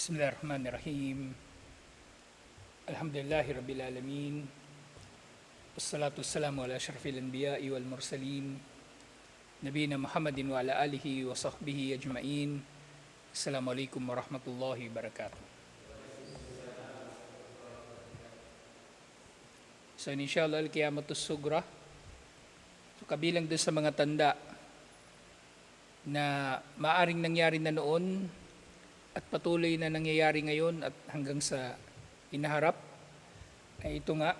بسم الله الرحمن الرحيم الحمد لله رب العالمين والصلاة والسلام على أشرف الأنبياء والمرسلين نبينا محمد وعلى آله وصحبه أجمعين السلام عليكم ورحمة الله وبركاته So inshallah al-qiyamatus sugra So kabilang dun sa mga tanda na maaring nangyari na noon at patuloy na nangyayari ngayon at hanggang sa inaharap ay ito nga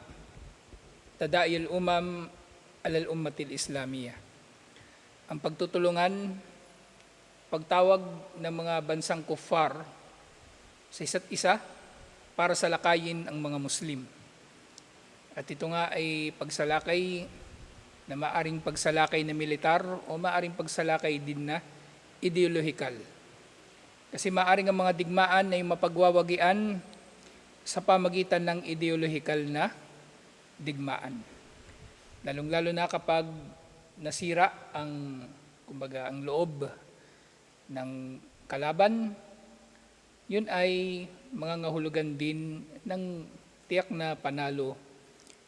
tadayil umam alal ummatil islamiyah ang pagtutulungan pagtawag ng mga bansang kuffar sa isa't isa para salakayin ang mga muslim. At ito nga ay pagsalakay na maaring pagsalakay na militar o maaring pagsalakay din na ideolohikal kasi maaring ang mga digmaan ay mapagwawagian sa pamagitan ng ideolohikal na digmaan. Lalong-lalo na kapag nasira ang kumbaga ang loob ng kalaban, yun ay mga ngahulugan din ng tiyak na panalo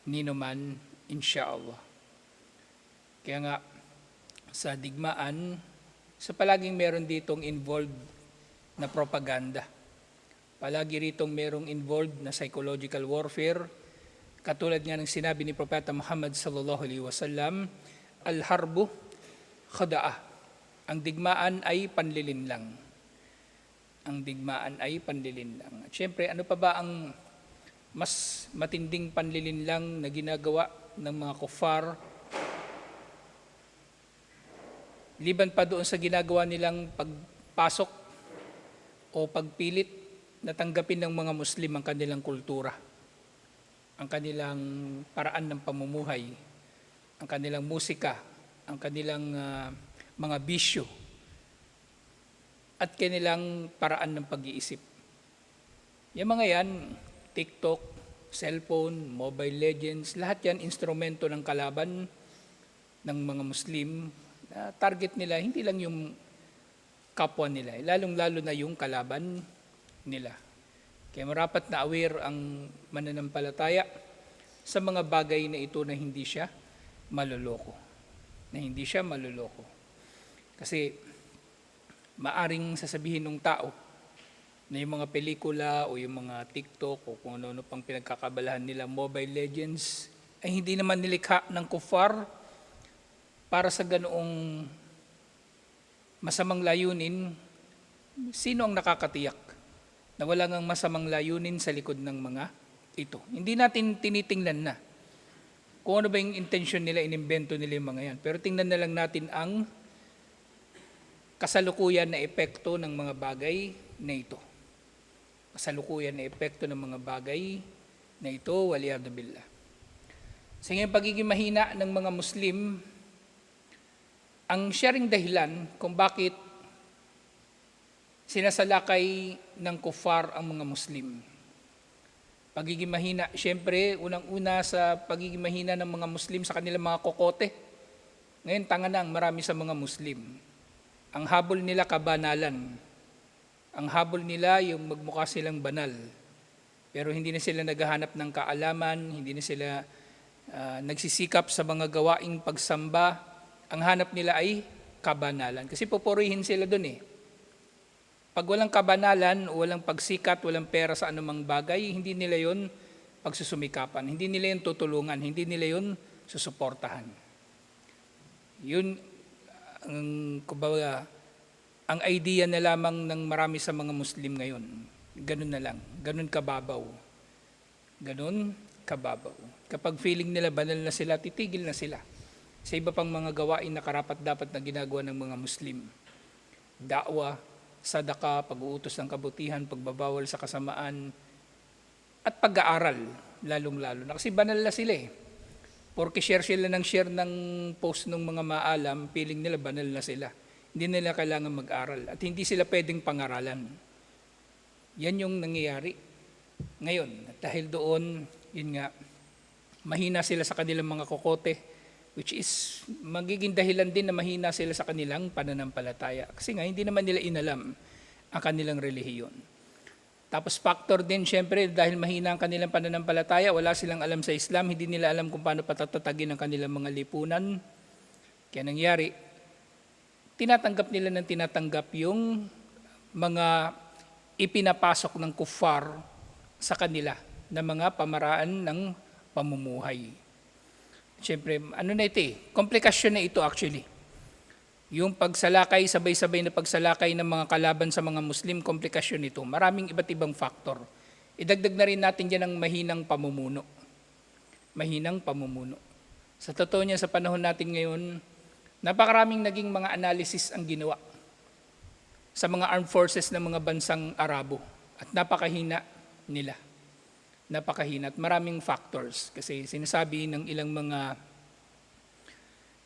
ni naman insyaallah. Kaya nga sa digmaan, sa palaging meron ditong involved na propaganda. Palagi ritong merong involved na psychological warfare. Katulad nga ng sinabi ni Propeta Muhammad sallallahu alaihi wasallam, al-harbu khada'a. Ang digmaan ay panlilin lang. Ang digmaan ay panlilin lang. At syempre, ano pa ba ang mas matinding panlilin lang na ginagawa ng mga kuffar liban pa doon sa ginagawa nilang pagpasok o pagpilit na tanggapin ng mga Muslim ang kanilang kultura, ang kanilang paraan ng pamumuhay, ang kanilang musika, ang kanilang ah, mga bisyo, at kanilang paraan ng pag-iisip. Yung mga yan, TikTok, cellphone, mobile legends, lahat yan instrumento ng kalaban ng mga Muslim na target nila hindi lang yung kapwa nila, eh, lalong-lalo na yung kalaban nila. Kaya marapat na aware ang mananampalataya sa mga bagay na ito na hindi siya maloloko. Na hindi siya maloloko. Kasi maaring sasabihin ng tao na yung mga pelikula o yung mga TikTok o kung ano-ano pang pinagkakabalahan nila, Mobile Legends, ay hindi naman nilikha ng kufar para sa ganoong masamang layunin, sino ang nakakatiyak na wala ngang masamang layunin sa likod ng mga ito? Hindi natin tinitingnan na kung ano ba yung intention nila, inimbento nila yung mga yan. Pero tingnan na lang natin ang kasalukuyan na epekto ng mga bagay na ito. Kasalukuyan na epekto ng mga bagay na ito, waliyadu billah. Sa ngayon, pagiging mahina ng mga Muslim, ang sharing dahilan kung bakit sinasalakay ng kufar ang mga Muslim. Pagiging mahina, syempre, unang-una sa pagiging mahina ng mga Muslim sa kanilang mga kokote. Ngayon, tanga na ang marami sa mga Muslim. Ang habol nila kabanalan. Ang habol nila yung magmukha silang banal. Pero hindi na sila naghahanap ng kaalaman, hindi na sila ah, nagsisikap sa mga gawaing pagsamba, ang hanap nila ay kabanalan. Kasi pupurihin sila doon eh. Pag walang kabanalan, walang pagsikat, walang pera sa anumang bagay, hindi nila yon pagsusumikapan. Hindi nila yon tutulungan. Hindi nila yon susuportahan. Yun, ang, kumbaga, ang idea na lamang ng marami sa mga Muslim ngayon. Ganun na lang. Ganun kababaw. Ganun kababaw. Kapag feeling nila banal na sila, titigil na sila sa iba pang mga gawain na karapat dapat na ginagawa ng mga Muslim. Da'wa, sadaka, pag-uutos ng kabutihan, pagbabawal sa kasamaan, at pag-aaral, lalong-lalo na. Kasi banal na sila eh. Porque share sila ng share ng post ng mga maalam, feeling nila banal na sila. Hindi nila kailangan mag-aral at hindi sila pwedeng pangaralan. Yan yung nangyayari ngayon. At dahil doon, yun nga, mahina sila sa kanilang mga kokote, which is magiging dahilan din na mahina sila sa kanilang pananampalataya. Kasi nga, hindi naman nila inalam ang kanilang relihiyon. Tapos factor din syempre dahil mahina ang kanilang pananampalataya, wala silang alam sa Islam, hindi nila alam kung paano patatatagin ang kanilang mga lipunan. Kaya nangyari, tinatanggap nila ng tinatanggap yung mga ipinapasok ng kuffar sa kanila na mga pamaraan ng pamumuhay. Siyempre, ano na ito eh, komplikasyon na ito actually. Yung pagsalakay, sabay-sabay na pagsalakay ng mga kalaban sa mga Muslim, komplikasyon nito. Maraming iba't ibang faktor. Idagdag na rin natin dyan ang mahinang pamumuno. Mahinang pamumuno. Sa totoo niya, sa panahon natin ngayon, napakaraming naging mga analysis ang ginawa sa mga armed forces ng mga bansang Arabo. At napakahina nila. Napakahina. At maraming factors. Kasi sinasabi ng ilang mga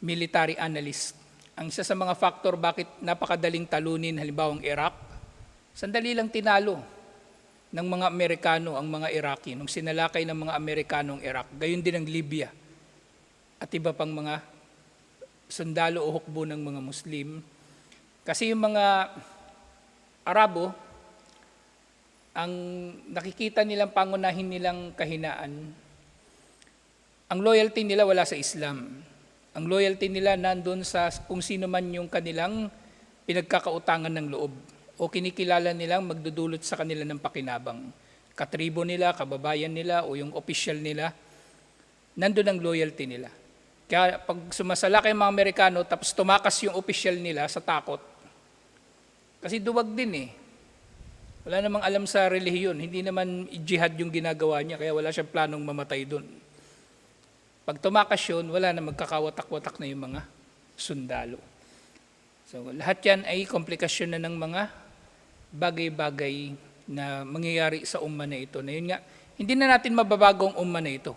military analyst, ang isa sa mga factor bakit napakadaling talunin halimbawa ang Iraq, sandali lang tinalo ng mga Amerikano ang mga Iraqi nung sinalakay ng mga Amerikano ang Iraq. Gayon din ang Libya at iba pang mga sundalo o hukbo ng mga Muslim. Kasi yung mga Arabo, ang nakikita nilang pangunahin nilang kahinaan, ang loyalty nila wala sa Islam. Ang loyalty nila nandun sa kung sino man yung kanilang pinagkakautangan ng loob o kinikilala nilang magdudulot sa kanila ng pakinabang. Katribo nila, kababayan nila o yung official nila, nandun ang loyalty nila. Kaya pag sumasalakay ang mga Amerikano tapos tumakas yung official nila sa takot, kasi duwag din eh. Wala namang alam sa relihiyon. Hindi naman jihad yung ginagawa niya, kaya wala siyang planong mamatay doon. Pag tumakas yun, wala na magkakawatak-watak na yung mga sundalo. So lahat yan ay komplikasyon na ng mga bagay-bagay na mangyayari sa umma na ito. Na yun nga, hindi na natin mababago ang umma na ito.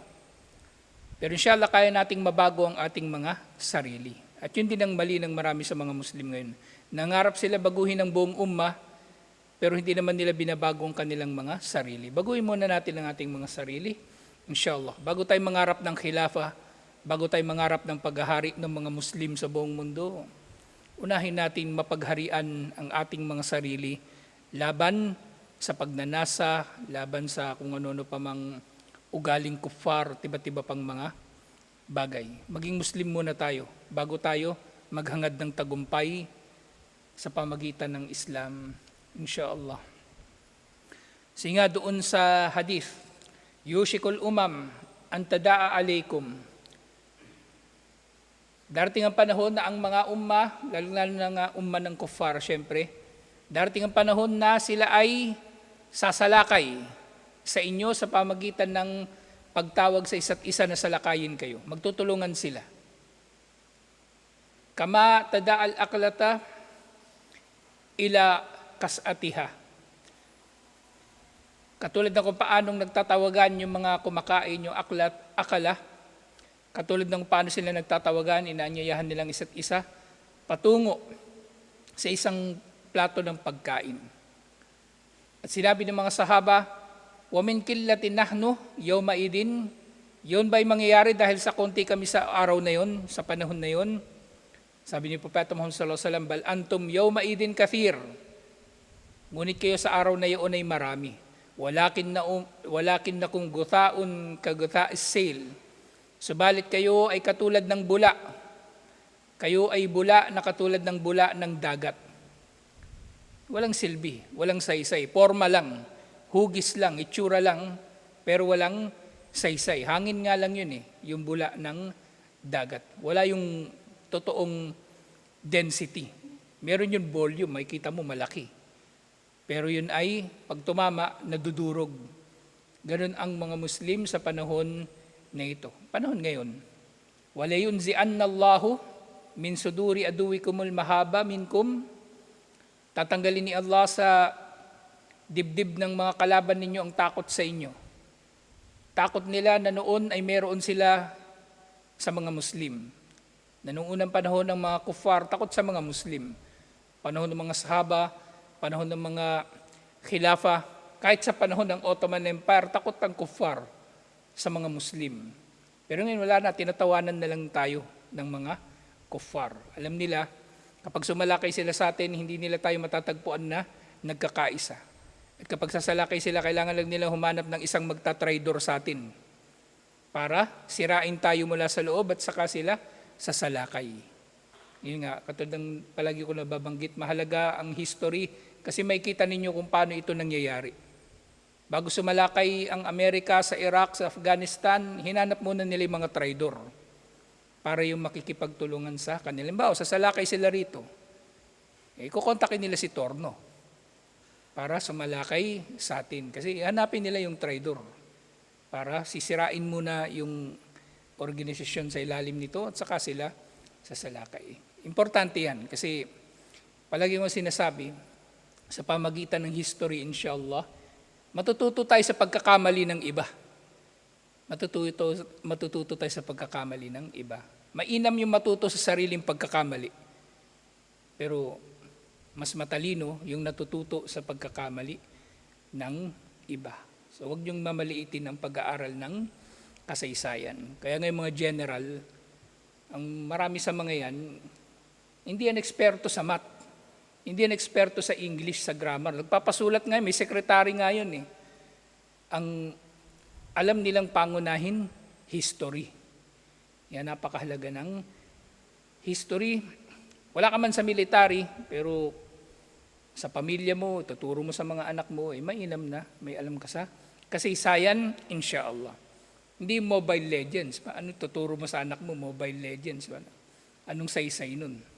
Pero inshallah, kaya nating mabago ang ating mga sarili. At yun din ang mali ng marami sa mga Muslim ngayon. Nangarap sila baguhin ang buong umma, pero hindi naman nila binabago ang kanilang mga sarili. Baguhin muna natin ang ating mga sarili, inshallah. Bago tayo mangarap ng khilafa, bago tayo mangarap ng paghahari ng mga Muslim sa buong mundo, unahin natin mapagharian ang ating mga sarili laban sa pagnanasa, laban sa kung ano-ano pa mang ugaling kufar, tiba-tiba pang mga bagay. Maging Muslim muna tayo bago tayo maghangad ng tagumpay sa pamagitan ng Islam, inshallah. Singa doon sa hadith, Yushikul umam antadaa alaykum. Darating ang panahon na ang mga umma, lalo-lalo na nga umma ng kuffar, syempre, darating ang panahon na sila ay sasalakay sa inyo sa pamagitan ng pagtawag sa isa't isa na salakayin kayo. Magtutulungan sila. Kama tada'al aklata ila kasatiha. Katulad ng kung paanong nagtatawagan yung mga kumakain, yung aklat, akala, katulad ng paano sila nagtatawagan, inaanyayahan nilang isa't isa, patungo sa isang plato ng pagkain. At sinabi ng mga sahaba, Wamin killatin nahnu, yawma idin, yun ba'y mangyayari dahil sa konti kami sa araw na yon, sa panahon na yon? Sabi ni Propeta Muhammad sallallahu alaihi wasallam, bal antum yawma idin kathir. Ngunit kayo sa araw na iyon ay marami. Walakin na um, walakin na kung guthaun ka gutha sail. Subalit kayo ay katulad ng bula. Kayo ay bula na katulad ng bula ng dagat. Walang silbi, walang saysay, forma lang, hugis lang, itsura lang, pero walang saysay. Hangin nga lang yun eh, yung bula ng dagat. Wala yung totoong density. Meron yung volume, makikita mo malaki. Pero yun ay, pag tumama, nadudurog. Ganun ang mga Muslim sa panahon na ito. Panahon ngayon. Zi'anna Allahu min suduri aduwikumul mahaba minkum. Tatanggalin ni Allah sa dibdib ng mga kalaban ninyo ang takot sa inyo. Takot nila na noon ay meron sila sa mga Muslim. Na noong unang panahon ng mga kufar, takot sa mga Muslim. Panahon ng mga sahaba, panahon ng mga khilafa, kahit sa panahon ng Ottoman Empire, takot ang kufar sa mga Muslim. Pero ngayon wala na, tinatawanan na lang tayo ng mga kufar. Alam nila, kapag sumalakay sila sa atin, hindi nila tayo matatagpuan na nagkakaisa. At kapag sasalakay sila, kailangan lang nila humanap ng isang magtatraidor sa atin para sirain tayo mula sa loob at saka sila sasalakay. Yun nga, katulad ng palagi ko nababanggit, mahalaga ang history kasi may kita ninyo kung paano ito nangyayari. Bago sumalakay ang Amerika sa Iraq, sa Afghanistan, hinanap muna nila yung mga traidor para yung makikipagtulungan sa kanila. Halimbawa, sasalakay sila rito. Eh, kukontakin nila si Torno para sumalakay sa atin. Kasi hanapin nila yung traidor para sisirain muna yung organisasyon sa ilalim nito at saka sila sasalakay. Importante yan kasi palagi mo sinasabi sa pamagitan ng history inshallah, matututo tayo sa pagkakamali ng iba. Matututo, matututo tayo sa pagkakamali ng iba. Mainam yung matuto sa sariling pagkakamali. Pero mas matalino yung natututo sa pagkakamali ng iba. So huwag niyong mamaliitin ang pag-aaral ng kasaysayan. Kaya ngayon mga general, ang marami sa mga yan, hindi yan eksperto sa math. Hindi yan eksperto sa English, sa grammar. Nagpapasulat nga, may sekretary nga yun eh. Ang alam nilang pangunahin, history. Yan, napakahalaga ng history. Wala ka man sa military, pero sa pamilya mo, tuturo mo sa mga anak mo, eh, mainam na, may alam ka sa kasaysayan, inshallah. Hindi Mobile Legends. Ano tuturo mo sa anak mo, Mobile Legends? Anong saysay nun?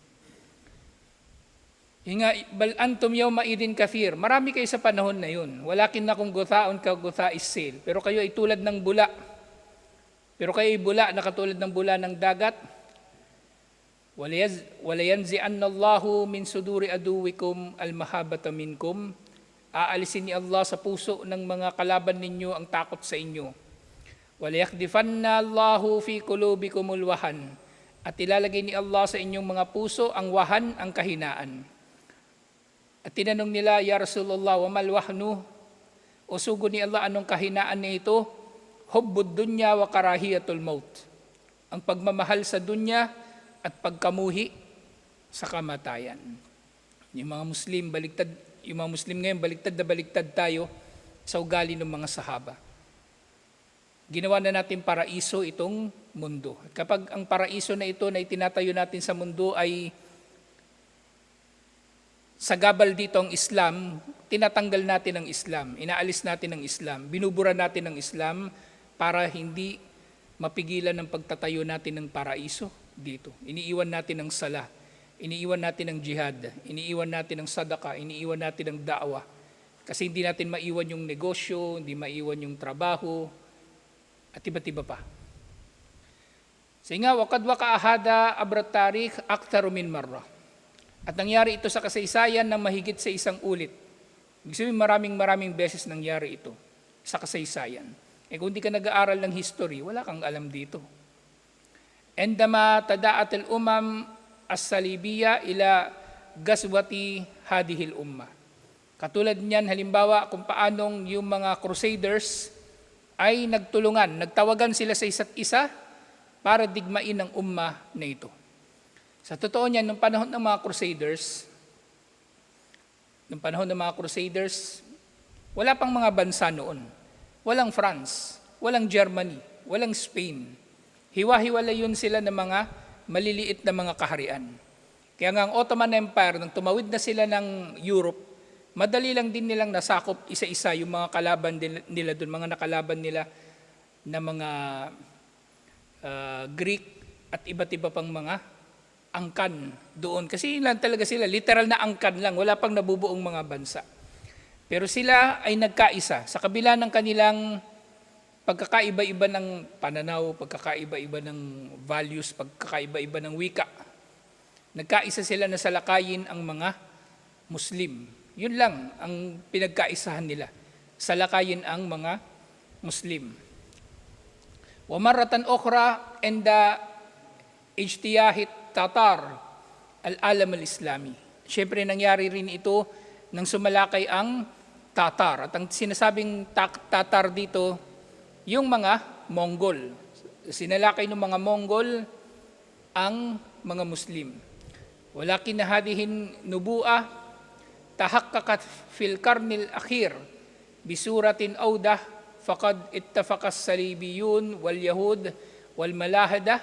Yung nga, bal antum yawma idin kathir. Marami kayo sa panahon na yun. Walakin na kung guthaon ka gutha is sail. Pero kayo ay tulad ng bula. Pero kayo ay bula na katulad ng bula ng dagat. Walayanzi'anna Allahu min suduri aduwikum almahabata minkum. Aalisin ni Allah sa puso ng mga kalaban ninyo ang takot sa inyo. Walayakdifanna Allahu fi kulubikumul wahan. At ilalagay ni Allah sa inyong mga puso ang wahan, ang kahinaan. At tinanong nila, Ya Rasulullah, wa mal wahnu? O sugo ni Allah, anong kahinaan na ito? Hubbud dunya wa karahiyatul maut. Ang pagmamahal sa dunya at pagkamuhi sa kamatayan. Yung mga Muslim, baligtad, yung mga Muslim ngayon, baligtad na baligtad tayo sa ugali ng mga sahaba. Ginawa na natin paraiso itong mundo. Kapag ang paraiso na ito na itinatayo natin sa mundo ay sagabal dito ang Islam, tinatanggal natin ang Islam, inaalis natin ang Islam, binubura natin ang Islam para hindi mapigilan ng pagtatayo natin ng paraiso dito. Iniiwan natin ang sala, iniiwan natin ang jihad, iniiwan natin ang sadaka, iniiwan natin ang da'wa. Kasi hindi natin maiwan yung negosyo, hindi maiwan yung trabaho, at iba't iba pa. Sige nga, wakad waka ahada abrat tarik aktaru min marra. At nangyari ito sa kasaysayan ng mahigit sa isang ulit. Ibig sabihin, maraming maraming beses nangyari ito sa kasaysayan. Eh kung di ka nag-aaral ng history, wala kang alam dito. Endama tadaat al-umam as-salibiyya ila gaswati hadihil umma. Katulad niyan, halimbawa, kung paanong yung mga crusaders ay nagtulungan, nagtawagan sila sa isa't isa para digmain ang umma na ito. Sa totoo niyan, nung panahon ng mga crusaders, nung panahon ng mga crusaders, wala pang mga bansa noon. Walang France, walang Germany, walang Spain. Hiwa-hiwala yun sila ng mga maliliit na mga kaharian. Kaya nga ang Ottoman Empire, nang tumawid na sila ng Europe, madali lang din nilang nasakop isa-isa yung mga kalaban nila doon, mga nakalaban nila na mga uh, Greek at iba't iba pang mga angkan doon. Kasi lang talaga sila, literal na angkan lang, wala pang nabubuong mga bansa. Pero sila ay nagkaisa sa kabila ng kanilang pagkakaiba-iba ng pananaw, pagkakaiba-iba ng values, pagkakaiba-iba ng wika. Nagkaisa sila na salakayin ang mga Muslim. Yun lang ang pinagkaisahan nila. Salakayin ang mga Muslim. Wamaratan okra and the ijtiyahit Tatar al-alam al-Islami. Siyempre nangyari rin ito nang sumalakay ang Tatar. At ang sinasabing Tatar dito, yung mga Mongol. Sinalakay ng mga Mongol ang mga Muslim. Walakin hadihin nubu'a tahaqqaqat fil karnil akhir bisuratin awdah faqad ittafaqas salibiyun wal yahud wal malahada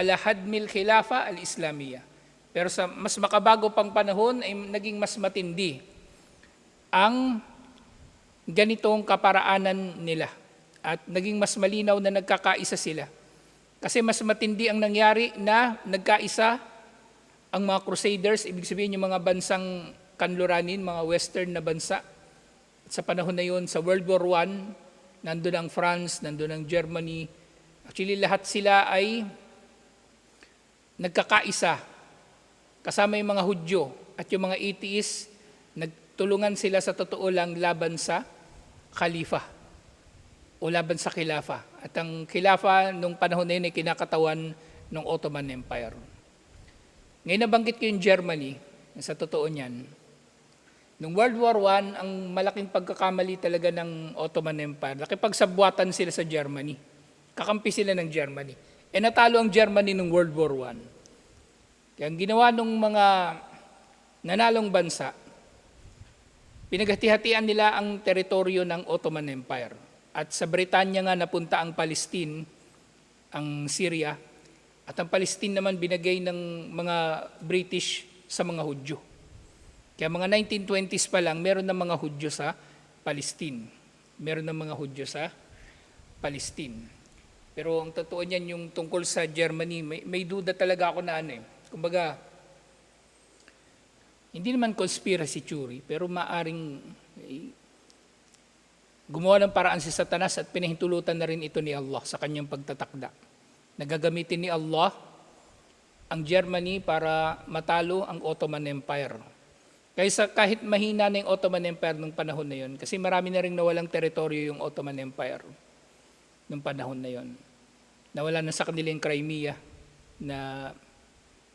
ala hadmil khilafa al islamiyya. Pero sa mas makabago pang panahon ay naging mas matindi ang ganitong kaparaanan nila at naging mas malinaw na nagkakaisa sila. Kasi mas matindi ang nangyari na nagkaisa ang mga crusaders, ibig sabihin yung mga bansang kanluranin, mga western na bansa. At sa panahon na yun, sa World War I, nandun ang France, nandun ang Germany. Actually, lahat sila ay nagkakaisa. Kasama yung mga Hudyo at yung mga atheists, nagtulungan sila sa totoo lang laban sa Khalifa o laban sa Khilafa. At ang Khilafa nung panahon na yun ay kinakatawan ng Ottoman Empire. Ngayon nabanggit ko yung Germany, sa totoo niyan. Nung World War I, ang malaking pagkakamali talaga ng Ottoman Empire, nakipagsabuatan sila sa Germany. Kakampi sila ng Germany. E natalo ang Germany nung World War I. Kaya ang ginawa ng mga nanalong bansa, pinaghati-hatian nila ang teritoryo ng Ottoman Empire. At sa Britanya nga napunta ang Palestine, ang Syria, at ang Palestine naman binagay ng mga British sa mga Hudyo. Kaya mga 1920s pa lang, meron ng mga Hudyo sa Palestine. Meron ng mga Hudyo sa Palestine. Pero ang totoo niyan, yung tungkol sa Germany, may, may duda talaga ako na ano eh. Kumbaga, hindi naman conspiracy theory, pero maaring eh, gumawa ng paraan si Satanas at pinahintulutan na rin ito ni Allah sa kanyang pagtatakda. Nagagamitin ni Allah ang Germany para matalo ang Ottoman Empire. Kaysa kahit mahina na yung Ottoman Empire nung panahon na yon, kasi marami na rin nawalang teritoryo yung Ottoman Empire nung panahon na yon. Nawala na sa kanila yung Crimea na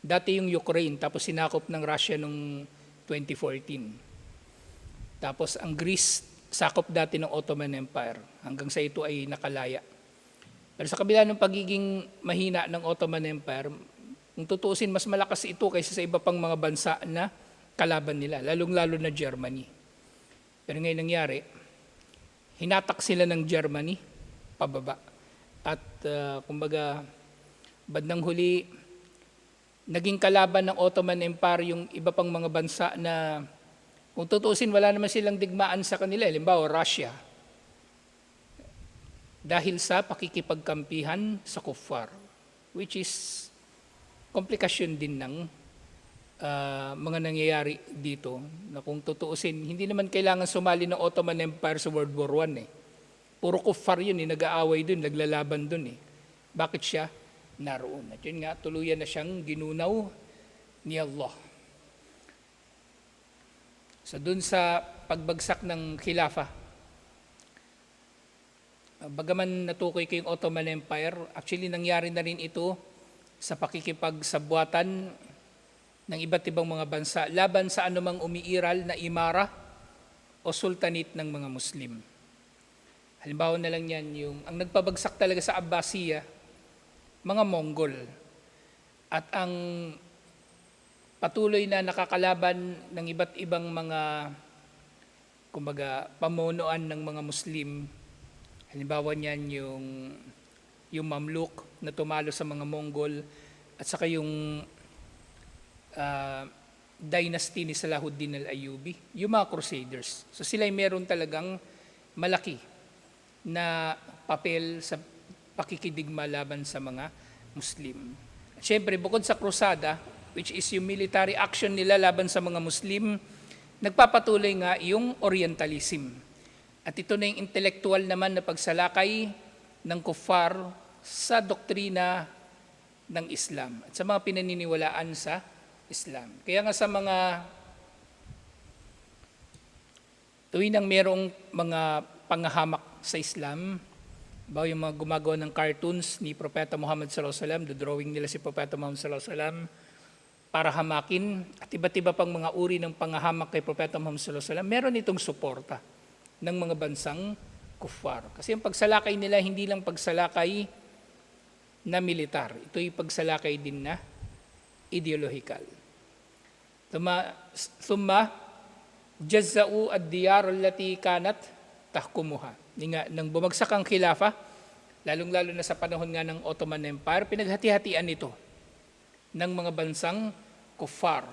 dati yung Ukraine tapos sinakop ng Russia nung 2014. Tapos ang Greece sakop dati ng Ottoman Empire hanggang sa ito ay nakalaya. Pero sa kabila ng pagiging mahina ng Ottoman Empire, kung tutuusin, mas malakas ito kaysa sa iba pang mga bansa na kalaban nila, lalong-lalo na Germany. Pero ngayon nangyari, hinatak sila ng Germany pababa. At uh, kumbaga, bandang huli, naging kalaban ng Ottoman Empire yung iba pang mga bansa na kung tutuusin, wala naman silang digmaan sa kanila. Halimbawa, Russia. Dahil sa pakikipagkampihan sa kuffar, which is komplikasyon din ng uh, mga nangyayari dito na kung tutuusin, hindi naman kailangan sumali ng Ottoman Empire sa World War I eh. Puro kuffar yun eh, nag-aaway dun, naglalaban dun eh. Bakit siya naroon? At yun nga, tuluyan na siyang ginunaw ni Allah. So dun sa pagbagsak ng khilafa, bagaman natukoy ko yung Ottoman Empire, actually nangyari na rin ito sa pakikipagsabwatan ng iba't ibang mga bansa laban sa anumang umiiral na imara o sultanate ng mga Muslim. Halimbawa na lang yan, yung, ang nagpabagsak talaga sa Abbasiya, mga Mongol. At ang patuloy na nakakalaban ng iba't ibang mga kumbaga pamunuan ng mga Muslim. Halimbawa niyan yung yung Mamluk na tumalo sa mga Mongol at saka yung uh, dynasty ni Salahuddin al-Ayyubi, yung mga Crusaders. So sila ay meron talagang malaki na papel sa pakikidigma laban sa mga Muslim. Siyempre, bukod sa krusada, which is yung military action nila laban sa mga Muslim, nagpapatuloy nga yung Orientalism. At ito na yung intelektual naman na pagsalakay ng kuffar sa doktrina ng Islam at sa mga pinaniniwalaan sa Islam. Kaya nga sa mga tuwing nang merong mga pangahamak sa Islam, ba yung mga gumagawa ng cartoons ni Propeta Muhammad sallallahu alaihi wasallam, the drawing nila si Propeta Muhammad sallallahu alaihi wasallam para hamakin at iba't iba pang mga uri ng pangahamak kay Propeta Muhammad sallallahu alaihi wasallam, meron itong suporta ng mga bansang kuffar. Kasi ang pagsalakay nila hindi lang pagsalakay na militar, ito yung pagsalakay din na ideological. Thumma, thumma jazza'u ad-diyar allati kanat tahkumuha. Nga, nang bumagsak ang khilafa, lalong-lalo na sa panahon nga ng Ottoman Empire, pinaghati-hatian ito ng mga bansang kuffar.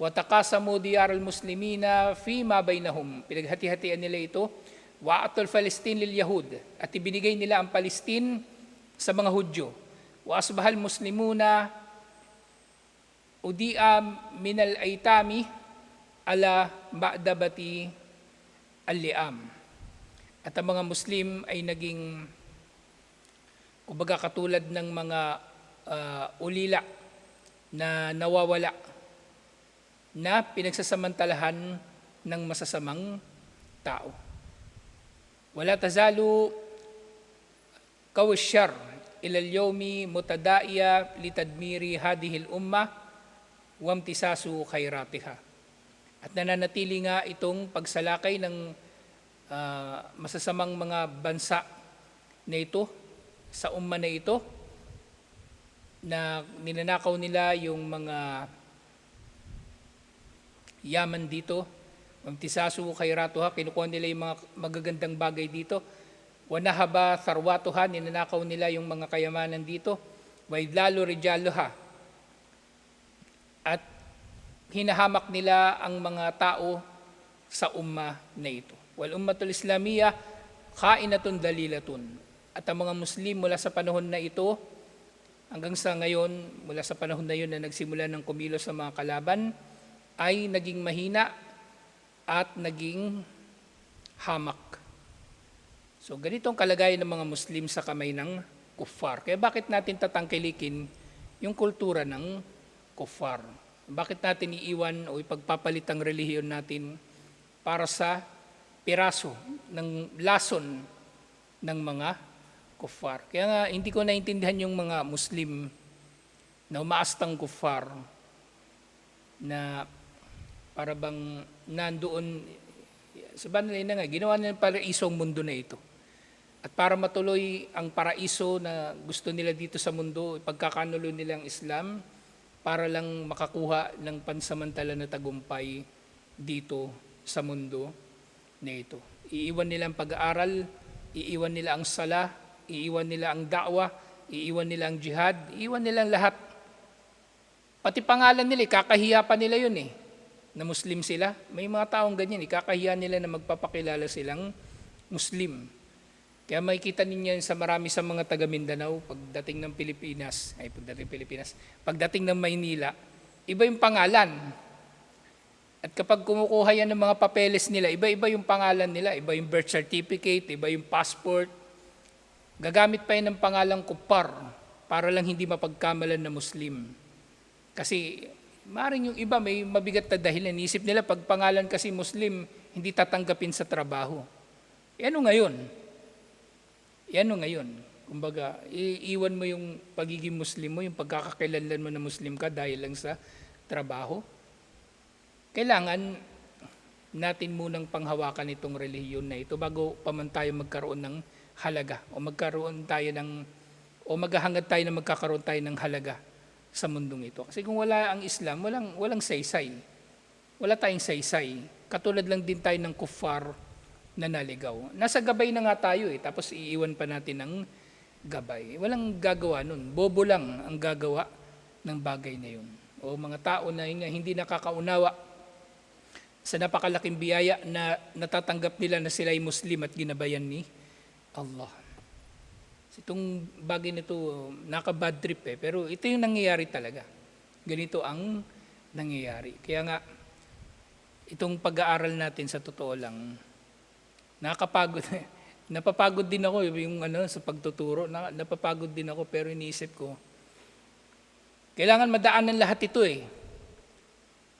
Watakasamu diyar al-muslimina fi ma. Pinaghati-hatian nila ito. Wa'atul Palestine lil Yahud. At ibinigay nila ang Palestine sa mga Hudyo. Wa asbahal muslimuna udi'a minal aitami ala ba'dabati al-liam. At ang mga Muslim ay naging kumbaga katulad ng mga ah, ulila na nawawala na pinagsasamantalahan ng masasamang tao. Wala tazalu kawasyar ilal yomi mutadaiya litadmiri hadihil umma wamtisasu khairatiha. At nananatili nga itong pagsalakay ng ah, masasamang mga bansa na ito, sa umma na ito, na ninanakaw nila yung mga yaman dito. Mamtisasu khairatuha, kinukuha nila yung mga magagandang bagay dito. Wanahaba sarwatuha, ninanakaw nila yung mga kayamanan dito. Waidlalo rijaluha. At hinahamak nila ang mga tao sa umma na ito. Wal ummatul islamiyah kainatun dalilatun. At ang mga Muslim mula sa panahon na ito, hanggang sa ngayon, mula sa panahon na yun na nagsimula ng kumilos sa mga kalaban, ay naging mahina at naging hamak. So ganito ang kalagayan ng mga Muslim sa kamay ng kuffar. Kaya bakit natin tatangkilikin yung kultura ng kuffar? Bakit natin iiwan o ipagpapalit ang relihiyon natin para sa piraso ng lason ng mga kuffar? Kaya nga hindi ko naintindihan yung mga Muslim na umaastang kuffar na para bang nandoon sa banal na nga, ginawa nila paraiso ang mundo na ito. At para matuloy ang paraiso na gusto nila dito sa mundo, pagkakanulo nila ang Islam, para lang makakuha ng pansamantala na tagumpay dito sa mundo na ito. Iiwan nila ang pag-aaral, iiwan nila ang sala, iiwan nila ang da'wa, iiwan nila ang jihad, iiwan nila ang lahat. Pati pangalan nila, kakahiya pa nila yun eh, na Muslim sila. May mga taong ganyan, ikakahiya nila na magpapakilala silang Muslim. Kaya makikita ninyo sa marami sa mga taga Mindanao pagdating ng Pilipinas, ay pagdating Pilipinas, pagdating ng Maynila, iba yung pangalan. At kapag kumukuha yan ng mga papeles nila, iba-iba yung pangalan nila, iba yung birth certificate, iba yung passport. Gagamit pa yan ng pangalang kupar para lang hindi mapagkamalan na Muslim. Kasi maring yung iba may mabigat na dahilan. Isip nila pag pangalan kasi Muslim, hindi tatanggapin sa trabaho. E ano ngayon? E ano ngayon? Kumbaga, iiwan mo yung pagiging Muslim mo, yung pagkakakilanlan mo na Muslim ka dahil lang sa trabaho. Kailangan natin munang panghawakan itong relihiyon na ito bago pa man tayo magkaroon ng halaga o magkaroon tayo ng o maghahangad tayo na magkakaroon tayo ng halaga sa mundong ito. Kasi kung wala ang Islam, walang, walang saysay. Wala tayong saysay. Katulad lang din tayo ng kuffar na naligaw. Nasa gabay na nga tayo eh, tapos iiwan pa natin ng gabay. Walang gagawa nun. Bobo lang ang gagawa ng bagay na yun. O mga tao na yun hindi nakakaunawa sa napakalaking biyaya na natatanggap nila na sila ay Muslim at ginabayan ni Allah. Itong bagay nito, naka-bad trip eh. Pero ito yung nangyayari talaga. Ganito ang nangyayari. Kaya nga, itong pag-aaral natin sa totoo lang, nakakapagod. napapagod din ako yung ano sa pagtuturo. Na, napapagod din ako pero iniisip ko, kailangan madaanan lahat ito eh.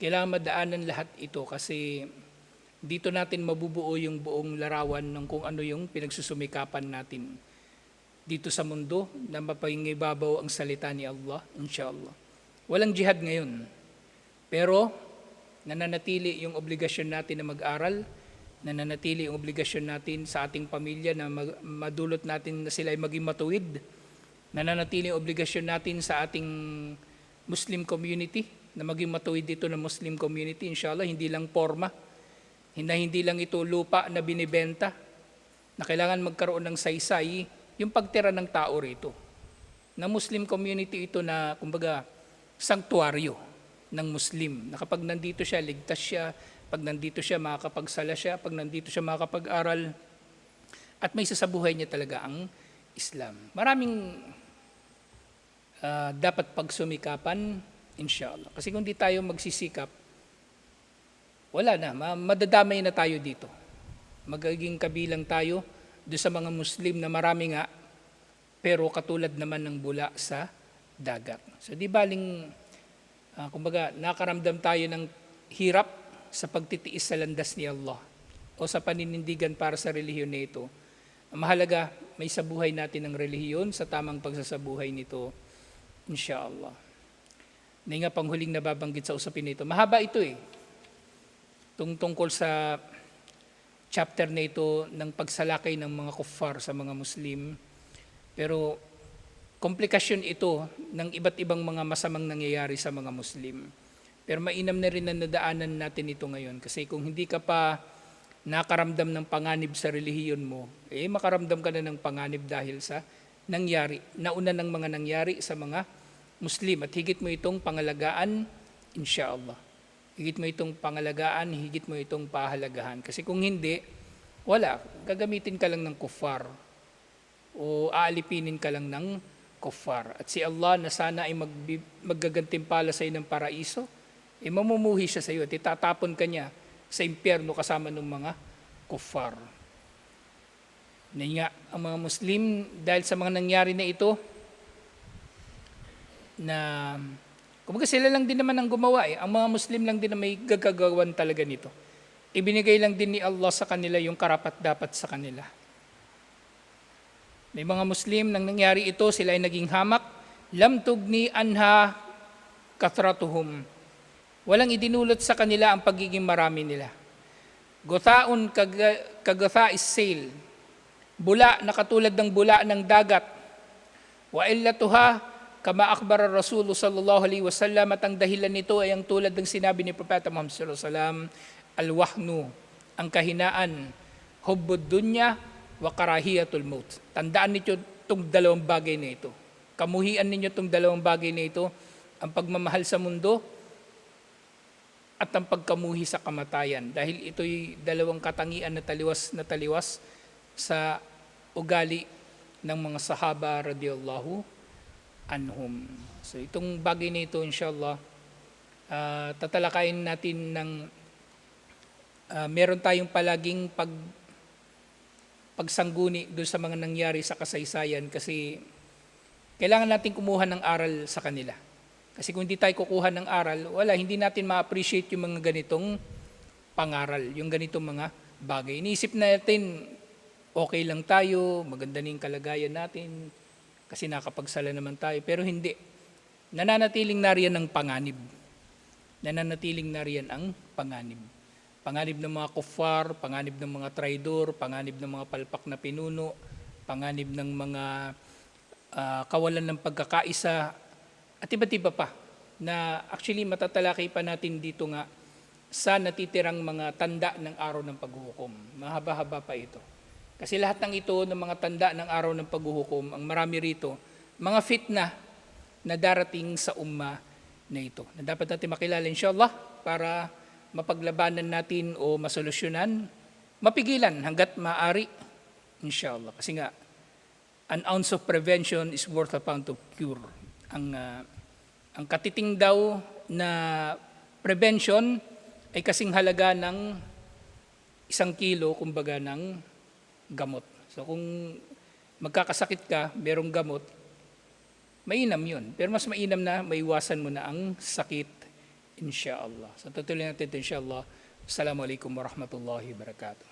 Kailangan madaanan lahat ito kasi dito natin mabubuo yung buong larawan ng kung ano yung pinagsusumikapan natin dito sa mundo na mapahingibabaw ang salita ni Allah, inshallah. Walang jihad ngayon. Pero nananatili yung obligasyon natin na mag-aral, nananatili yung obligasyon natin sa ating pamilya na mag- madulot natin na sila ay maging matuwid, nananatili yung obligasyon natin sa ating Muslim community na maging matuwid dito ng Muslim community, inshallah, hindi lang forma, Na hindi lang ito lupa na binibenta, na kailangan magkaroon ng saysay, yung pagtira ng tao rito. Na Muslim community ito na, kumbaga, sanktuaryo ng Muslim. Na kapag nandito siya, ligtas siya. Pag nandito siya, makakapagsala siya. Pag nandito siya, makakapag-aral. At may sasabuhay niya talaga ang Islam. Maraming ah, dapat pagsumikapan, inshallah. Kasi kung di tayo magsisikap, wala na, ma- madadamay na tayo dito. Magiging kabilang tayo doon sa mga Muslim na marami nga, pero katulad naman ng bula sa dagat. So di baling, ah, kumbaga, nakaramdam tayo ng hirap sa pagtitiis sa landas ni Allah o sa paninindigan para sa relihiyon na ito. Ang mahalaga, may sabuhay natin ng relihiyon sa tamang pagsasabuhay nito, inshallah. Na nga panghuling nababanggit sa usapin nito. Mahaba ito eh. Tung tungkol sa chapter na ito ng pagsalakay ng mga kuffar sa mga Muslim. Pero komplikasyon ito ng iba't ibang mga masamang nangyayari sa mga Muslim. Pero mainam na rin na nadaanan natin ito ngayon. Kasi kung hindi ka pa nakaramdam ng panganib sa relihiyon mo, eh makaramdam ka na ng panganib dahil sa nangyari, nauna ng mga nangyari sa mga Muslim. At higit mo itong pangalagaan, inshallah. Higit mo itong pangalagaan, higit mo itong pahalagahan. Kasi kung hindi, wala. Gagamitin ka lang ng kuffar. O aalipinin ka lang ng kuffar. At si Allah na sana ay magbi- maggagantimpala sa iyo ng paraiso, eh mamumuhi siya sa iyo at itatapon ka niya sa impyerno kasama ng mga kuffar. Na nga, ang mga Muslim, dahil sa mga nangyari na ito, na kumbaga sila lang din naman ang gumawa eh. Ang mga Muslim lang din na may gagagawan talaga nito. Ibinigay lang din ni Allah sa kanila yung karapat dapat sa kanila. May mga Muslim nang nangyari ito, sila ay naging hamak. Lam tugni anha kathratuhum. Walang idinulot sa kanila ang pagiging marami nila. Gothaun kag- kagatha is sail. Bula na katulad ng bula ng dagat. Wa illatuha kama akbar Rasul sallallahu alaihi wasallam at ang dahilan nito ay ang tulad ng sinabi ni Propeta Muhammad sallallahu alaihi wasallam al-wahnu ang kahinaan hubbud dunya wa karahiyatul maut. Tandaan niyo itong dalawang bagay na ito. Kamuhian ninyo itong dalawang bagay na ito, ang pagmamahal sa mundo at ang pagkamuhi sa kamatayan. Dahil ito'y dalawang katangian na taliwas na taliwas sa ugali ng mga sahaba radiyallahu anhum. So itong bagay na ito, inshallah, ah, tatalakayin natin ng ah, meron tayong palaging pag pagsangguni doon sa mga nangyari sa kasaysayan kasi kailangan natin kumuha ng aral sa kanila. Kasi kung hindi tayo kukuha ng aral, wala, hindi natin ma-appreciate yung mga ganitong pangaral, yung ganitong mga bagay. Iniisip natin, okay lang tayo, maganda na yung kalagayan natin, kasi nakapagsala naman tayo. Pero hindi. Nananatiling nariyan ang panganib. Nananatiling nariyan ang panganib. Panganib ng mga kuffar, panganib ng mga traidor, panganib ng mga palpak na pinuno, panganib ng mga ah, kawalan ng pagkakaisa, at iba't iba pa na actually matatalakay pa natin dito nga sa natitirang mga tanda ng araw ng paghuhukom. Mahaba-haba pa ito. Kasi lahat ng ito ng mga tanda ng araw ng paghuhukom, ang marami rito, mga fitna na darating sa umma na ito. Na dapat natin makilala inshallah para mapaglabanan natin o masolusyonan, mapigilan hanggat maaari inshallah. Kasi nga, an ounce of prevention is worth a pound of cure. Ang, ah, ang katiting daw na prevention ay kasing halaga ng isang kilo, kumbaga, ng gamot. So kung magkakasakit ka, merong gamot, mainam yun. Pero mas mainam na maiwasan mo na ang sakit, inshallah. So tutuloy natin ito, inshallah. Assalamualaikum warahmatullahi wabarakatuh.